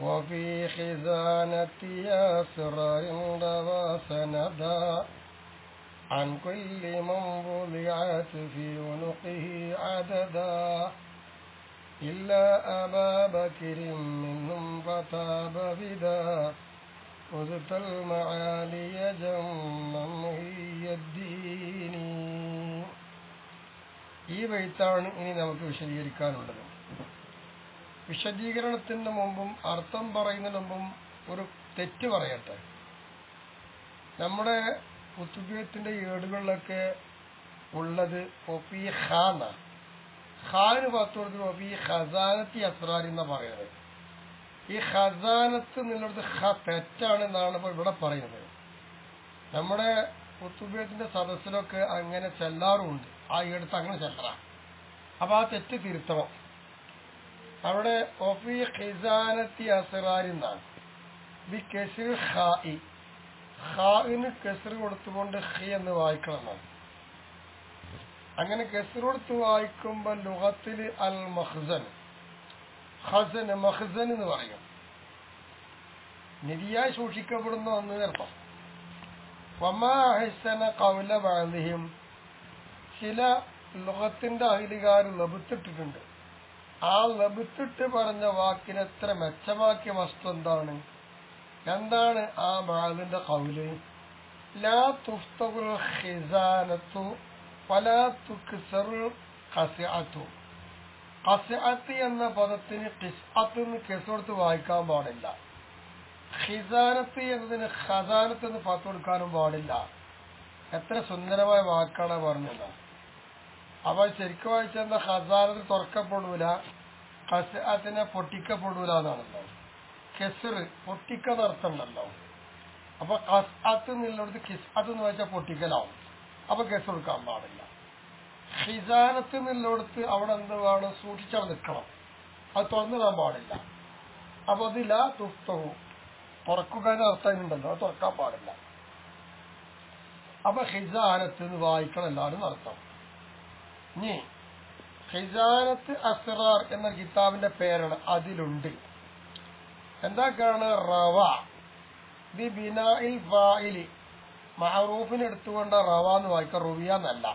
وفي خزانة أسرار روى سندا عن كل من وضعت في عنقه عددا إلا أبا بكر منهم فتاب بدا خذت المعالي جما هي الدين ഈ വൈത്താണ് ഇനി നമുക്ക് വിശദീകരിക്കാനുള്ളത് വിശദീകരണത്തിന് മുമ്പും അർത്ഥം പറയുന്നതിന് മുമ്പും ഒരു തെറ്റ് പറയട്ടെ. നമ്മുടെ കുത്തുബിയത്തിന്റെ ഏടുകളിലൊക്കെ ഉള്ളത് ഒപ്പി ഹാന ഹാന് പത്ത് കൊടുത്ത് ഒപ്പി ഹസാനത്തി അസ്രാർ എന്നാ പറയുന്നത്. ഈ ഹസാനത്ത് ഖസാനത്ത് ഹ തെറ്റാണ് എന്നാണ് ഇപ്പൊ ഇവിടെ പറയുന്നത്. നമ്മുടെ കുത്തുബിയത്തിന്റെ സദസ്സിലൊക്കെ അങ്ങനെ ചെല്ലാറുമുണ്ട് ആ എടുത്ത് അങ്ങനെ ചെല്ലറ അപ്പൊ ആ തെറ്റ് തിരുത്തണം. അവിടെ ഒഫി ഖിസാനത്തി ബി കെസിർ ഖായി ഖായിന് കെസർ കൊടുത്തുകൊണ്ട് ഹി എന്ന് വായിക്കണം അങ്ങനെ കെസർ കൊടുത്ത് വായിക്കുമ്പോ ലുഹത്തിൽ അൽ മഹ്സൻ. ഹസൻ മഹ്സൻ എന്ന് പറയും. നിധിയായി സൂക്ഷിക്കപ്പെടുന്ന ഒന്ന് അർത്ഥം വമാഹസന കൗല ബാധിയും ചില ലുഹത്തിന്റെ അഹിലുകാർ ലഭിച്ചിട്ടിട്ടുണ്ട് ആ ലഭിച്ചിട്ട് പറഞ്ഞ വാക്കിന് എത്ര മെച്ചമാക്കിയ വസ്തു എന്താണ്? എന്താണ് ആ ബാലിന്റെ കൗൽ ലാ എന്ന പദത്തിന് ഖിസ്അത്ത് എന്ന് വായിക്കാൻ പാടില്ല. ഖിസാനത്ത് എന്നതിന് ഖസാനത്ത് എന്ന് പത്ത് കൊടുക്കാനും പാടില്ല. എത്ര സുന്ദരമായ വാക്കാണ് പറഞ്ഞത്. അപ്പൊ ശരിക്കും വായിച്ചെന്ന ഖസാനത്ത് തുറക്കപ്പെടൂല ഖസാത്തിനെ പൊട്ടിക്കപ്പെടൂല എന്നാണല്ലോ. കെസർ പൊട്ടിക്കുന്ന അർത്ഥമുണ്ടല്ലോ. അപ്പൊ ഖസ്അത്ത് എന്നുള്ളത് ഖിസ്അത്ത് എന്ന് വെച്ചാൽ പൊട്ടിക്കലാവും. അപ്പൊ കെസർ കൊടുക്കാൻ പാടില്ല. ഖിസാനത്ത് എന്നുള്ളിടത്ത് അവിടെ എന്ത് വേണം? സൂക്ഷിച്ചവിടെ നിൽക്കണം. അത് തുറന്നിടാൻ പാടില്ല. അപ്പൊ അതില്ല തുസ്തവും തുറക്കുക അർത്ഥം ഉണ്ടല്ലോ അത് തുറക്കാൻ പാടില്ല. അപ്പൊ ഹിസാനത്ത് വായിക്കണം എല്ലാവരും അർത്ഥം. ഇനി ഹിസാനത്ത് അസ്റാർ എന്ന കിതാബിന്റെ പേരാണ്. അതിലുണ്ട്. എന്താക്കാണ്? റവ. ദി ബിനായിൽ ഫായിലി മഹറൂഫിന് എടുത്തുകൊണ്ട റവ എന്ന് വായിക്കാം റുവിയ എന്നല്ല.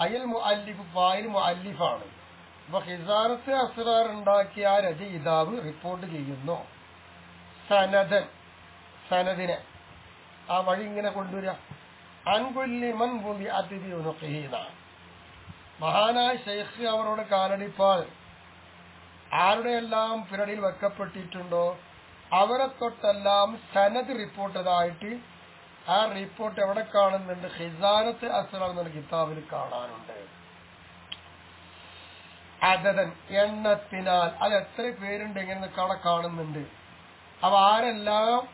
അയൽ മുഅല്ലിഫ് ഫായിൽ മുഅല്ലിഫാണ്. അപ്പൊ ഹിസാനത്ത് അസ്റാർ ഉണ്ടാക്കിയ ആ രചയിതാവ് റിപ്പോർട്ട് ചെയ്യുന്നു. സനദൻ. സനദിനെ. ആ വഴി ഇങ്ങനെ കൊണ്ടുവരിക. അൻകുല്ലിമൻ മൻ പുലി അതിഥി ഉനുഖീന മഹാനായ ഷെയ്ഖ് അവരോട് കാലടിപ്പാൽ ആരുടെയെല്ലാം പിരടിയിൽ വെക്കപ്പെട്ടിട്ടുണ്ടോ അവരെ തൊട്ടെല്ലാം സനദ് റിപ്പോർട്ടതായിട്ട് ആ റിപ്പോർട്ട് എവിടെ കാണുന്നുണ്ട് ഹിസാനത്ത് അസ്റാർ എന്ന കിതാബിൽ കാണാനുണ്ട്. അതതൻ എണ്ണത്തിനാൽ. അത് എത്ര പേരുണ്ട് ഇങ്ങനെ കട കാണുന്നുണ്ട്. അവ ആരെല്ലാം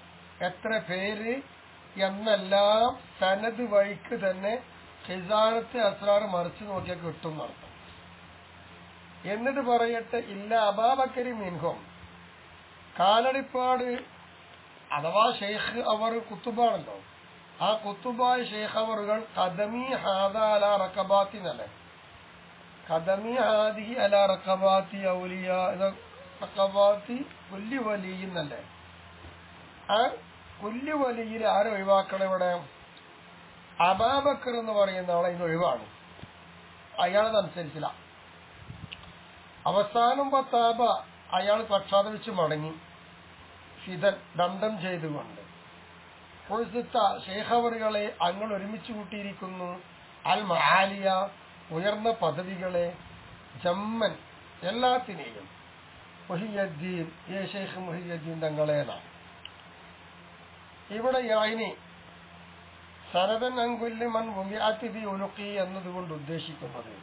എത്ര പേര് എന്നെല്ലാം സനത് വഴിക്ക് തന്നെ ഹിസാനത്ത് അസ്രാർ മറിച്ചു നോക്കിയാൽ കിട്ടും നടത്തും എന്നിട്ട് പറയട്ടെ ഇല്ല അബാബക്കരി മിൻഹോം. കാലടിപ്പാട് അഥവാ ഷെയ്ഖ് അവർ കുത്തുബാണല്ലോ. ആ കുത്തുബായ ഷെയ്ഖ് അവറുകൾ കദമി ഹാദ അല റക്കബാത്തി എന്നല്ലേ കദമി ഹാദി അല റക്കബാത്തി ഔലിയ റക്കബാത്തി കുല്ലി വലിയെന്നല്ലേ ആ കുല്ലി വലിയിൽ ആരെ ഒഴിവാക്കണം ഇവിടെ? അബാബക്കർ എന്ന് പറയുന്ന ആളെ ഇത് ഒഴിവാണ്. അയാളതനുസരിച്ചില്ല. അവസാനം പത്താബ അയാൾ പക്ഷാതപിച്ച് മടങ്ങി. ഫിദൻ ദന്തം ചെയ്തുകൊണ്ട്. പൊഴുത്ത ശേഖവറുകളെ അങ്ങൾ ഒരുമിച്ച് കൂട്ടിയിരിക്കുന്നു. അൽ മഹാലിയ ഉയർന്ന പദവികളെ ജമ്മൻ എല്ലാത്തിനെയും. മുഹിയദ്ദീൻ ഏ ഷെയ്ഖ് മുഹിയദ്ദീൻ തങ്ങളേനാണ് ഇവിടെ യായിനി സരതൻ അങ്കുല്യമൻ മൻ മുമിയാത്തിബി ഉലുക്കി എന്നതുകൊണ്ട് ഉദ്ദേശിക്കുന്നത്.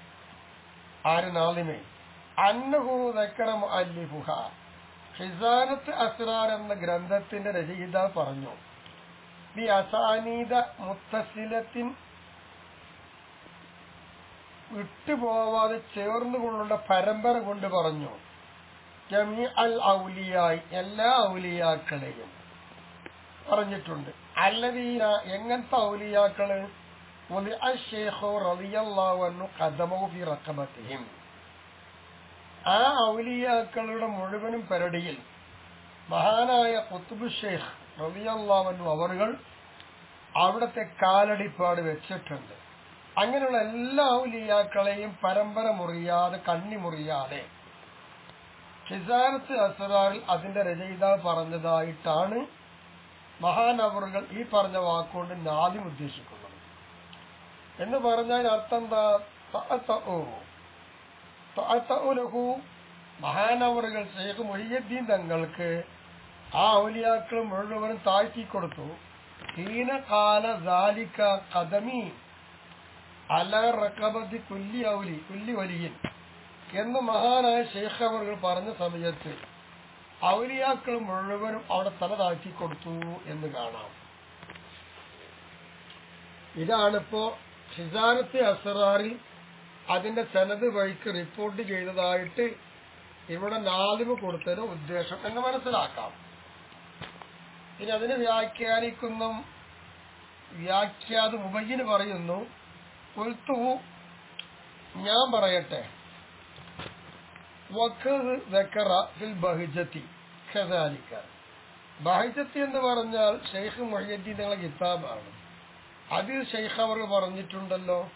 ആര് നാളിമേ അന്നഹു ദക്കറം അല്ലിഫുഹ ഹിസാനത്ത് അസ്രാർ എന്ന ഗ്രന്ഥത്തിന്റെ രചയിത പറഞ്ഞു. ബി അസാനീത മുത്തസിലത്തിൻ വിട്ടുപോവാതെ ചേർന്നുകൊണ്ടുള്ള പരമ്പര കൊണ്ട് പറഞ്ഞു. ജമി അൽ ഔലിയായി എല്ലാ ഔലിയാക്കളെയും. പറഞ്ഞിട്ടുണ്ട്. അല്ലദീന എങ്ങനത്തെ ഔലിയാക്കൾ? ആ ഔലിയാക്കളുടെ മുഴുവനും പരടിയിൽ മഹാനായ കുത്തുബ് ഷെയ്ഖ് റബിയല്ലാവന്നു അവറുകൾ അവിടത്തെ കാലടിപ്പാട് വെച്ചിട്ടുണ്ട്. അങ്ങനെയുള്ള എല്ലാ ഔലിയാക്കളെയും പരമ്പര മുറിയാതെ കണ്ണി മുറിയാതെ ഹിസാരത്ത് അസറാറിൽ അതിന്റെ രചയിതാവ് പറഞ്ഞതായിട്ടാണ് മഹാനവറുകൾ ഈ പറഞ്ഞ വാക്കുകൊണ്ട് ആദ്യം ഉദ്ദേശിക്കുന്നത്. എന്ന് പറഞ്ഞാൽ അർത്ഥം എന്താ? മഹാനവറുകൾ ഷെയ്ഖ് മൊഹിയദ്ദീൻ തങ്ങൾക്ക് ആ ഔലിയാക്കൾ മുഴുവനും താഴ്ത്തി കൊടുത്തു. ഹീനകാല ദാലിക കദമി അല റക്കബത്തി കുല്ലി ഔലി കുല്ലി വലിയൻ. എന്ന് മഹാനായ ഷെയ്ഖ് അവർ പറഞ്ഞ സമയത്ത് ഔലിയാക്കൾ മുഴുവനും അവിടെ തലതാക്കി കൊടുത്തു എന്ന് കാണാം. ഇതാണിപ്പോ ഹിസാനത്തെ അസറാറിൽ അതിന്റെ സനത് വഴിക്ക് റിപ്പോർട്ട് ചെയ്തതായിട്ട് ഇവിടെ നാലിമ് കൊടുത്തത് ഉദ്ദേശം എന്ന് മനസ്സിലാക്കാം. ഇനി അതിനെ വ്യാഖ്യാനിക്കുന്ന വ്യാഖ്യാത മുബയ്യന് പറയുന്നു കൊൽത്തു ഞാൻ പറയട്ടെ വഖദ് ദക്കറ ഫിൽ ബഹിജത്തി. ഖദാലിക ബഹിജത്തി എന്ന് പറഞ്ഞാൽ ഷെയ്ഖ് മൊഹ്യദ്ദീൻ നിങ്ങളെ കിതാബാണ്. അതിൽ ഷെയ്ഖ് അവർ പറഞ്ഞിട്ടുണ്ടല്ലോ.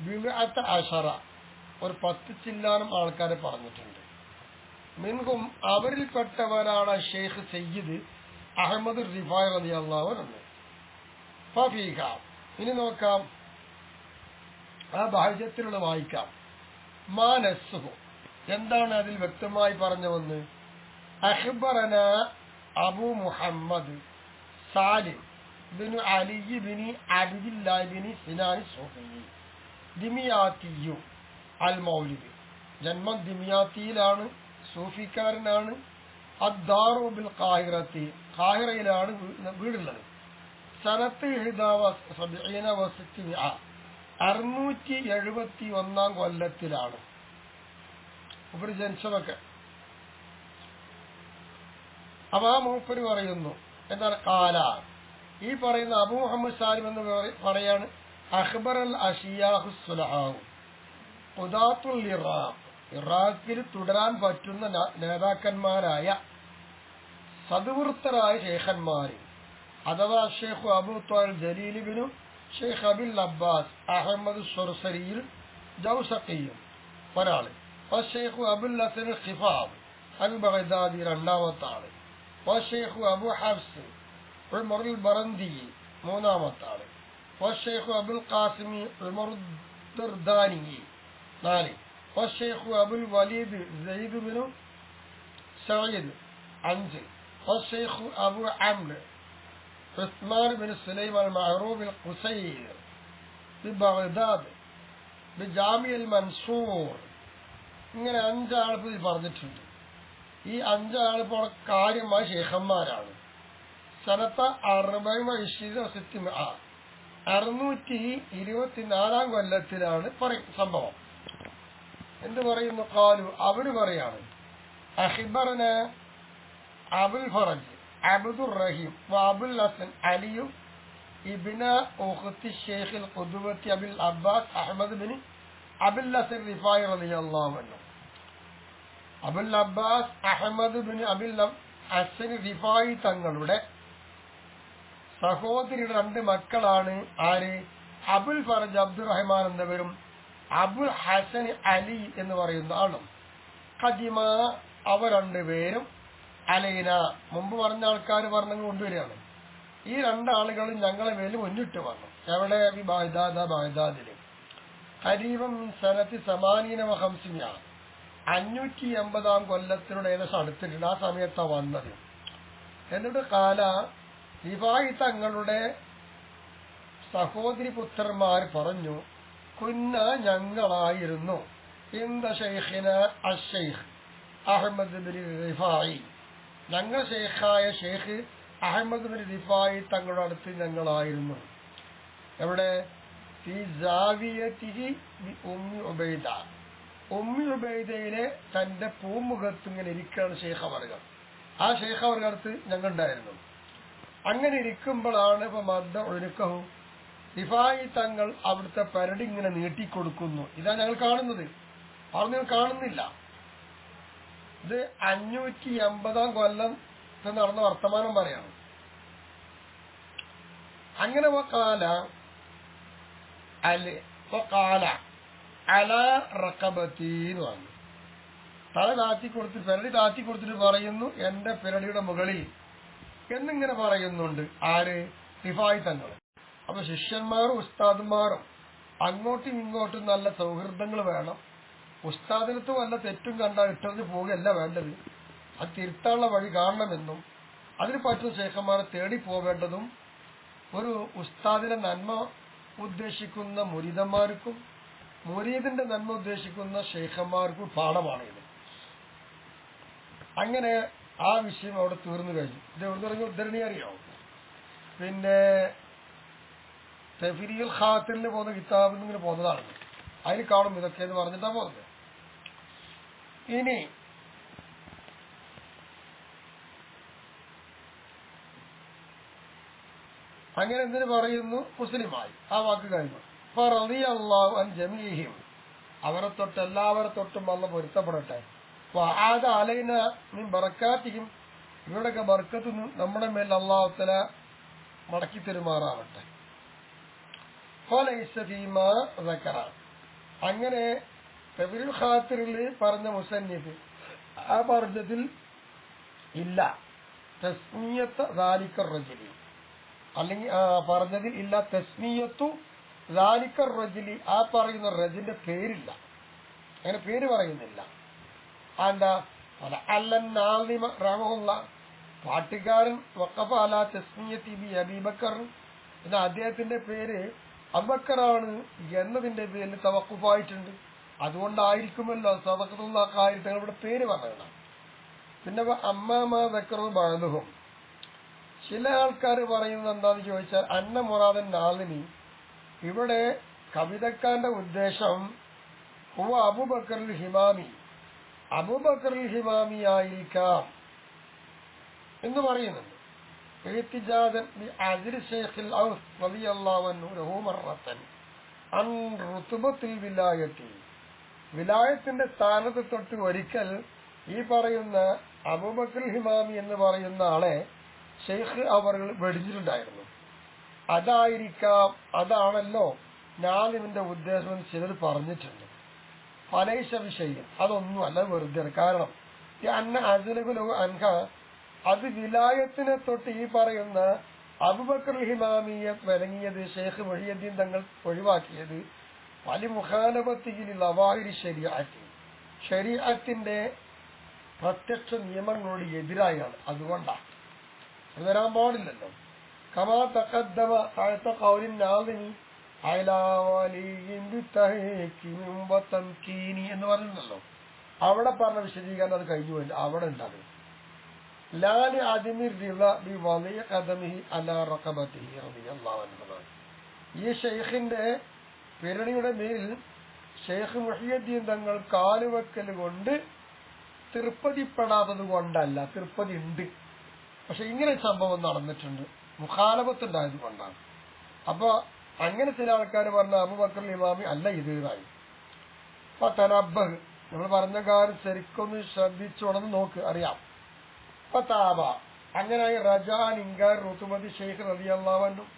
ബിമഅത്ത അഷറ ഒരു പത്ത് ചില്ലാനം ആൾക്കാരെ പറഞ്ഞിട്ടുണ്ട്. മിൻഹും അവരിൽപ്പെട്ടവരാണ് ഷെയ്ഖ് സയ്യിദ് അഹമ്മദ് റിഫായ് റളിയല്ലാഹു അള്ളാഹുനുണ്ട് ഫീഖ ഇനി നോക്കാം. ആ ബാഹ്യത്തിലുള്ള വായിക്കാം. മാനസ്സുഹു എന്താണ് അതിൽ വ്യക്തമായി പറഞ്ഞു വന്ന് അഹ്ബറന അബു മുഹമ്മദ് സാലിം ബിനു അലി ബിനി അബിദില്ലാ ബിനി സിനാനി സൂഫി ദിമിയാത്തിയു അൽ മൗലിദ് ജന്മം ദിമിയാത്തിയിലാണ് സൂഫിക്കാരനാണ്. അദ്ദാറു ബിൽ കാഹിറത്തി കാഹിറയിലാണ് വീടുള്ളത്. സനത്ത് അറുന്നൂറ്റി എഴുപത്തി ഒന്നാം കൊല്ലത്തിലാണ്. മൂപ്പര് ജനിച്ചതൊക്കെ. അപ്പൊ ആ മൂപ്പര് പറയുന്നു എന്താണ് കാല? ഈ പറയുന്ന അബു മുഹമ്മദ് സാലിം എന്ന് പറ- പറയാണ് അഖ്ബർ അൽ അഷിയാഹു ഇറാഖ്. ഇറാഖിൽ തുടരാൻ പറ്റുന്ന നേതാക്കന്മാരായ സതുവൃത്തരായ ഷേഖന്മാര് അഥവാ ഷെയ്ഖ് അബു ത്വാൽ ജലീലിബിനു ഷെയ്ഖ് അബിൽ അബ്ബാസ് അഹമ്മദ് ഷൊർസരിയിൽ ജൗസഖിയും ഒരാൾ. والشيخ أبو النصر الخفاض. البغدادي رحمه وطالب. والشيخ أبو حفص عمر البرندي مونام وطالب. والشيخ أبو القاسم عمر الدرداني نالي والشيخ أبو الوليد زيد بن سعيد عنزي والشيخ أبو عمرو عثمان بن سليم المعروف القصير. ببغداد بجامع المنصور. ഇങ്ങനെ അഞ്ചാൾ ഇതിൽ പറഞ്ഞിട്ടുണ്ട്. ഈ അഞ്ചാളിപ്പോൾ കാര്യമായ ശേഖന്മാരാണ്. സനത്ത അറുപത് അറുന്നൂറ്റി ഇരുപത്തിനാലാം കൊല്ലത്തിലാണ് പറയും സംഭവം. എന്ത് പറയുന്നു? കാലു അവർ പറയാണ് അഹിബറിന് അബുൽ ഫറജ് അബ്ദുർ റഹീം അബുൽ ഹസൻ അലിയും ഇബ്ന ഉഖ്തി Sheikh ഖുദ്വത്തി Abul Abbas Ahmed bin Abbas Ahmed Rifai തങ്ങളുടെ സഹോദരിയുടെ രണ്ട് മക്കളാണ്. ആര്? അബുൽ ഫറജ് അബ്ദുറഹ്മാൻ എന്നവരും അബുൽ ഹസൻ അലി എന്ന് പറയുന്ന ആളും. ഖജിമ അവ രണ്ടുപേരും അലൈന. മുമ്പ് പറഞ്ഞ ആൾക്കാർ പറഞ്ഞു കൊണ്ടുവരികയാണ്. ഈ രണ്ടാളുകളും ഞങ്ങളെ മേലും മുന്നിട്ട് വന്നു. എവിടെ? ബാഗ്ദാദ ബാഗ്ദാദിൽ. കരീബം സനത്തി സമാനീന ഹംസിന അഞ്ഞൂറ്റി എൺപതാം കൊല്ലത്തിനോട് ഏകദേശം അടുത്തിട്ടുണ്ട്. ആ സമയത്താ വന്നത്. എന്നിട്ട് കാല വിവാഹിതങ്ങളുടെ സഹോദരി പുത്രന്മാർ പറഞ്ഞു കുന്ന ഞങ്ങളായിരുന്നു. ഇന്ത ഷെയ്ഖിന അഹമ്മദ് റിഫായി. ഞങ്ങൾ ഷെയ്ഖായ ഷെയ്ഖ് അഹമ്മദ് റിഫായി തങ്ങളുടെ അടുത്ത് ഞങ്ങളായിരുന്നു. എവിടെ? ഈ ജാവിയത്തിഹി ഉമ്മി ഉബൈദ. ഉമ്മി ഉബൈദയിലെ തന്റെ പൂമുഖത്ത് ഇങ്ങനെ ഇരിക്കുകയാണ് ഷെയ്ഖ് അവർകൾ ആ ഷെയ്ഖ് അവരുടെ അടുത്ത് ഞങ്ങളുണ്ടായിരുന്നു. അങ്ങനെ ഇരിക്കുമ്പോഴാണ് ഇപ്പൊ മദ്ദ ഒഴുക്കവും സിഫായി തങ്ങൾ അവിടുത്തെ പരടി ഇങ്ങനെ നീട്ടിക്കൊടുക്കുന്നു. ഇതാ ഞങ്ങൾ കാണുന്നത്. അവിടെ നിങ്ങൾ കാണുന്നില്ല. ഇത് അഞ്ഞൂറ്റി എൺപതാം കൊല്ലം നടന്ന വർത്തമാനം പറയാണ്. അങ്ങനെ വക്കാല അൽ വക്കാല അല റക്കബത്തി പറഞ്ഞു. തല താത്തി കൊടുത്ത് പെരടി താത്തി കൊടുത്തിട്ട് പറയുന്നു എന്റെ പെരടിയുടെ മുകളിൽ. എന്നിങ്ങനെ പറയുന്നുണ്ട്. ആര്? സിഫായി തങ്ങൾ അപ്പൊ ശിഷ്യന്മാരും ഉസ്താദുമാരും അങ്ങോട്ടും ഇങ്ങോട്ടും നല്ല സൗഹൃദങ്ങൾ വേണം. ഉസ്താദിനത്ത് വല്ല തെറ്റും കണ്ടാൽ ഇട്ടറിഞ്ഞ് പോവുകയല്ല വേണ്ടത്. അത് തിരുത്താനുള്ള വഴി കാണണമെന്നും അതിന് പറ്റുന്ന ശേഖന്മാരെ തേടി പോവേണ്ടതും ഒരു ഉസ്താദിന്റെ നന്മ ഉദ്ദേശിക്കുന്ന മുരീദന്മാർക്കും മുരീദിന്റെ നന്മ ഉദ്ദേശിക്കുന്ന പാഠമാണ് ഇത്. അങ്ങനെ ആ വിഷയം അവിടെ തീർന്നു കഴിഞ്ഞു. ഇത് എവിടെ തുടങ്ങി ഉദ്ധരണി അറിയാവും പിന്നെ തെഫിരിയിൽ ഖാത്തിറിൽ പോകുന്ന കിതാബിൽ ഇങ്ങനെ പോകുന്നതാണ്. അതിൽ കാണും ഇതൊക്കെ എന്ന് പറഞ്ഞിട്ടാ പോകുന്നത്. ഇനി അങ്ങനെ എന്തിനു പറയുന്നു? മുസ്ലിമായി. ആ വാക്ക് കഴിഞ്ഞു. റതി അൻ ജമീഹിം. അവരെ തൊട്ട് എല്ലാവരെ തൊട്ടും അല്ല പൊരുത്തപ്പെടട്ടെ. ആദ അലൈന നീ ബറക്കാത്തിക്കും ഇവരുടെയൊക്കെ ബർക്കത്ത് നമ്മുടെ മേൽ അള്ളാഹുത്തല മടക്കി തെരുമാറാവട്ടെ. അങ്ങനെ തെബിരുൽ പറഞ്ഞ മുസന്നിഫ് ആ പറഞ്ഞതിൽ ഇല്ല. തസ്മിയത്ത് ദാലിക്കർ അല്ലെങ്കിൽ പറഞ്ഞതിൽ ഇല്ല. തസ്മീയത്തു ലാലിക്കർ റജലി. ആ പറയുന്ന റജിന്റെ പേരില്ല. അങ്ങനെ പേര് പറയുന്നില്ല. എന്താ റഹമുള്ള പാട്ടുകാരൻ വക്കഫ ബി അദ്ദേഹത്തിന്റെ പേര് അബക്കറാണ് എന്നതിന്റെ പേരിൽ തവക്കുഫായിട്ടുണ്ട് അതുകൊണ്ടായിരിക്കുമല്ലോ സദക്കത്തുള്ള കാര്യത്തിൽ ഇവിടെ പേര് പറയണം പിന്നെ അമ്മാമ വെക്കറും ബഴലുഹും ചില ആൾക്കാർ പറയുന്നത് എന്താന്ന് ചോദിച്ചാൽ അന്ന മുറാദൻ നാളിനി ഇവിടെ കവിതക്കാരന്റെ ഉദ്ദേശം ഹുവ അബുബക്കറിൽ ഹിമാമി അബുബക്കറിൽ ഹിമാമി ആയിരിക്കാം എന്ന് പറയുന്നുണ്ട് احتجاجا بعذر الشيخ الأوس رضي الله عنه له مرة عن رتبة الولاية വിലായത്തിന്റെ സ്ഥാനത്ത് തൊട്ട് ഒരിക്കൽ ഈ പറയുന്ന അബൂബക്കർ ഹിമാമി എന്ന് പറയുന്ന ആളെ ഷെയ്ഖ് അവർ വെടിഞ്ഞിട്ടുണ്ടായിരുന്നു. അതായിരിക്കാം അതാണല്ലോ ഞാനിതിന്റെ ഉദ്ദേശം എന്ന് ചിലർ പറഞ്ഞിട്ടുണ്ട്. പലൈശ വിഷയം അതൊന്നും അല്ല വെറുതെ കാരണം അന്ന അജലബുലു അൻഹ അത് വിലായത്തിനെ തൊട്ട് ഈ പറയുന്ന അബുബക്കർ ഹിമാമിയെ വിലങ്ങിയത് ഷെയ്ഖ് മൊഴിയദ്ദീൻ തങ്ങൾ ഒഴിവാക്കിയത് വലി മുഖാലപത്തിയിൽ ലവാഹിരി ശരിയാറ്റി ശരീരത്തിന്റെ പ്രത്യക്ഷ നിയമങ്ങളോട് എതിരായാണ്. അതുകൊണ്ടാണ്. അത് വരാൻ പാടില്ലല്ലോ. കമാ തക്കദ്ദമ താഴത്ത കൗലിൻ നാദിനി എന്ന് പറഞ്ഞല്ലോ അവിടെ പറഞ്ഞ വിശദീകരണം അത് കഴിഞ്ഞു പോയി അവിടെ ഉണ്ടാകും. ലാലി റളിയല്ലാഹു ഈ ഷെയ്ഖിന്റെ പിരണിയുടെ മേലിൽ ഷെയ്ഖ് മുഹിയുദ്ദീൻ തങ്ങൾ കാലുവെക്കൽ കൊണ്ട് തൃപ്പതിപ്പെടാത്തത് കൊണ്ടല്ല തൃപ്പതി ഉണ്ട്. പക്ഷെ ഇങ്ങനെ സംഭവം നടന്നിട്ടുണ്ട്. മുഖാലപത്തുണ്ടായത് കൊണ്ടാണ് അപ്പൊ അങ്ങനെ ചില ആൾക്കാർ പറഞ്ഞ അബുബക്കർ ഇമാമി അല്ല ഇത് ഇതായി അപ്പൊ തനബ്ബഹ് നമ്മൾ പറഞ്ഞ കാര്യം ശരിക്കൊന്ന് ശ്രദ്ധിച്ചോണെന്ന് നോക്ക് അറിയാം. അപ്പൊ താബ അങ്ങനെ റജാൻ ഇങ്കാർ റുത്തുമതി ഷെയ്ഖ് റബി അള്ളാവനും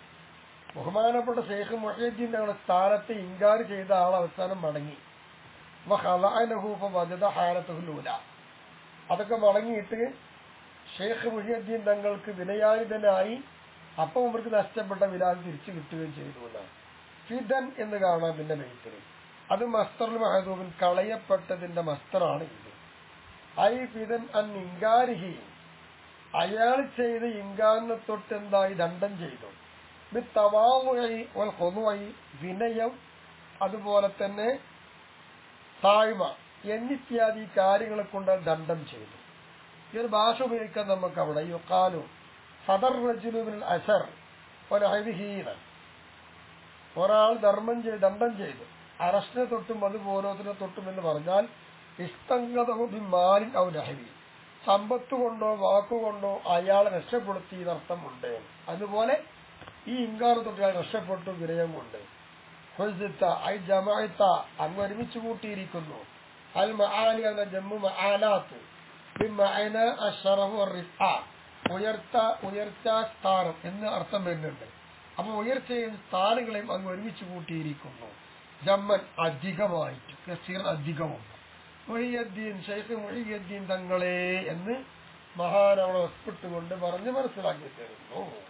ബഹുമാനപ്പെട്ട ഷെയ്ഖ് മൊഹീദ്ദീൻ സ്ഥാനത്ത് ഇൻകാർ ചെയ്ത ആൾ അവസാനം മടങ്ങി. ഹാരത്തുലൂല അതൊക്കെ മടങ്ങിയിട്ട് ഷെയ്ഖ് മുഹിയുദ്ദീൻ തങ്ങൾക്ക് വിനയായുധനായി അപ്പം അവർക്ക് നഷ്ടപ്പെട്ട വിലാൽ തിരിച്ചു കിട്ടുകയും ചെയ്തു എന്നാണ്. ഫിദൻ എന്ന് കാണാം പിന്നെ മെയ്ത്തിൽ അത് മസ്തറുൽ മഹദൂബിൻ കളയപ്പെട്ടതിന്റെ മസ്തറാണ് ഇത്. ഐ ഫിദൻ അൻ ഇങ്കാരിഹി അയാൾ ചെയ്ത് തൊട്ട് എന്തായി ദണ്ഡം ചെയ്തു. തവാമുഴി കൊതുവായി വിനയം അതുപോലെ തന്നെ സായ്മ എന്നിത്യാദി കാര്യങ്ങളെ കൊണ്ട് ദണ്ഡം ചെയ്തു. ഈ ഒരു ഭാഷ ഉപയോഗിക്കാൻ നമുക്ക് അവിടെ യുക്കാലു സദർ റജുലുബിൻ അസർ ഒരഹവിഹീന ഒരാൾ ധർമ്മം ചെയ്ത് ദണ്ഡം ചെയ്തു. അറസ്റ്റിനെ തൊട്ടും അത് പോലോത്തിനെ തൊട്ടും എന്ന് പറഞ്ഞാൽ ഇസ്തങ്കതഹുബി മാലിൻ ഔ ലഹരി സമ്പത്ത് കൊണ്ടോ വാക്കുകൊണ്ടോ അയാളെ രക്ഷപ്പെടുത്തി എന്നർത്ഥമുണ്ട് അതുപോലെ ഈ ഇങ്കാറ് തൊട്ട് അയാൾ രക്ഷപ്പെട്ടു വിനയം കൊണ്ട്. ഹുസിത്ത ഐ ജമായത്ത അങ്ങ് ഒരുമിച്ച് കൂട്ടിയിരിക്കുന്നു. അൽ മഹാലി എന്ന ജമ്മു മആലാത്ത്. ബിമഅന അഷറഫ് റിഫ ഉയർത്ത ഉയർച്ച സ്ഥാനം എന്ന് അർത്ഥം വരുന്നുണ്ട്. അപ്പൊ ഉയർച്ചയും സ്ഥാനങ്ങളെയും അങ്ങ് ഒരുമിച്ച് കൂട്ടിയിരിക്കുന്നു. ജമ്മൻ അധികമായിട്ട് കസീർ അധികവും. മൊഹിയദ്ദീൻ ഷെയ്ഖ് മൊഹിയദ്ദീൻ തങ്ങളെ എന്ന് മഹാനവളെ ഒപ്പിട്ടുകൊണ്ട് പറഞ്ഞ് മനസ്സിലാക്കി തരുന്നു